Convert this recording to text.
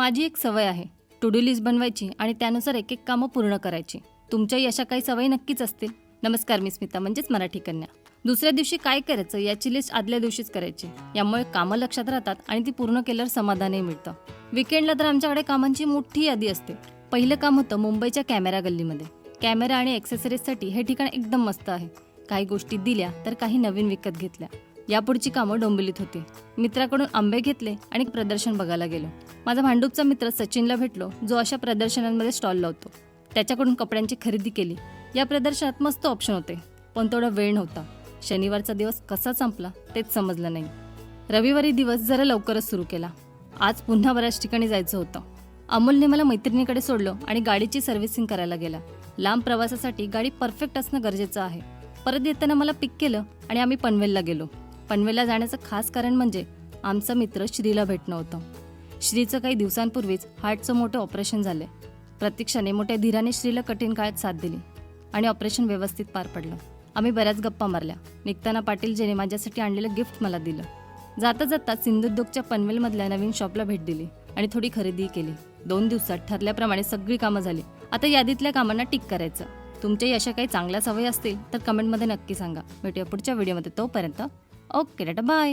माझी एक सवय आहे. टू डू लिस्ट बनवायची आणि त्यानुसार एक एक कामं पूर्ण करायची. तुमच्याही अशा काही सवयी नक्कीच असतील. नमस्कार मी स्मिता म्हणजेच मराठी कन्या. दुसऱ्या दिवशी काय करायचं याची लिस्ट आदल्या दिवशीच करायची. यामुळे कामं लक्षात राहतात आणि ती पूर्ण केल्यावर समाधानही मिळतं. विकेंडला तर आमच्याकडे कामांची मोठी यादी असते. पहिलं काम होतं मुंबईच्या कॅमेरा गल्लीमध्ये. कॅमेरा आणि ॲक्सेसरीजसाठी हे ठिकाण एकदम मस्त आहे. काही गोष्टी दिल्या तर काही नवीन विकत घेतल्या. यापुढची कामं डोंबिलीत होती. मित्राकडून आंबे घेतले आणि प्रदर्शन बघायला गेलो. माझा भांडूपचा मित्र सचिनला भेटलो जो अशा प्रदर्शनांमध्ये स्टॉल लावतो त्याच्याकडून कपड्यांची खरेदी केली. या प्रदर्शनात मस्त ऑप्शन होते पण थोडा वेळ नव्हता. शनिवारचा दिवस कसा संपला तेच समजलं नाही. रविवारी दिवस जरा लवकरच सुरू केला. आज पुन्हा बऱ्याच ठिकाणी जायचं होतं. अमोलने मला मैत्रिणीकडे सोडलं आणि गाडीची सर्व्हिसिंग करायला गेला. लांब प्रवासासाठी गाडी परफेक्ट असणं गरजेचं आहे. परत येताना मला पिक केलं आणि आम्ही पनवेलला गेलो. पनवेलला जाण्याचं खास कारण म्हणजे आमचा मित्र श्रीला भेटणं होतं श्रीचं काही दिवसांपूर्वीच हार्टचं मोठं ऑपरेशन झालं प्रतीक्षाने मोठ्या धीराने श्रीला कठीण काळात साथ दिली आणि ऑपरेशन व्यवस्थित पार पडलं. आम्ही बऱ्याच गप्पा मारल्या. निघताना पाटीलजीने माझ्यासाठी आणलेलं गिफ्ट मला दिलं. जाता जाता सिंधुदुर्गच्या पनवेलमधल्या नवीन शॉपला भेट दिली आणि थोडी खरेदी केली. दोन दिवसात ठरल्याप्रमाणे सगळी कामं झाली. आता यादीतल्या कामांना टिक करायचं. तुमच्याही अशा काही चांगल्या सवयी असतील तर कमेंटमध्ये नक्की सांगा. भेटूया पुढच्या व्हिडिओमध्ये. तोपर्यंत ഓക്കെ ഡേട്ടാ ബൈ.